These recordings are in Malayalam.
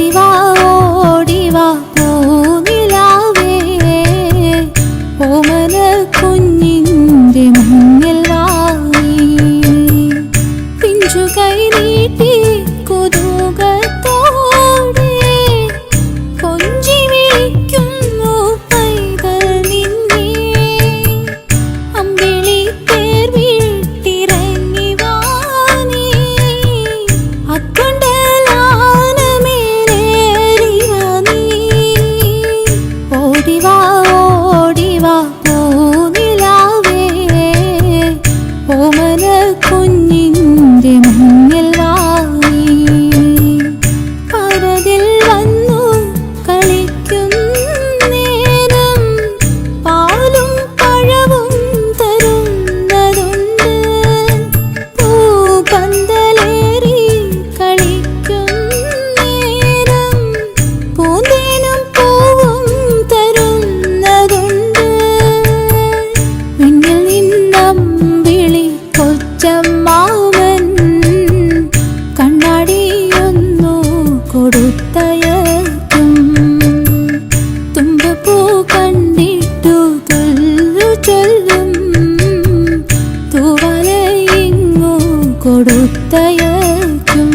ഓടിവാ ഓടിവാ ചൊല്ലും. തൂവലയിങ്ങോ കൊടുത്തയക്കും.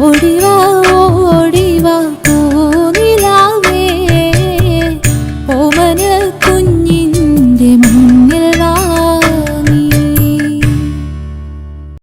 ഓടിവാ ഓടിവാ പൂനിലാവേ ഓമന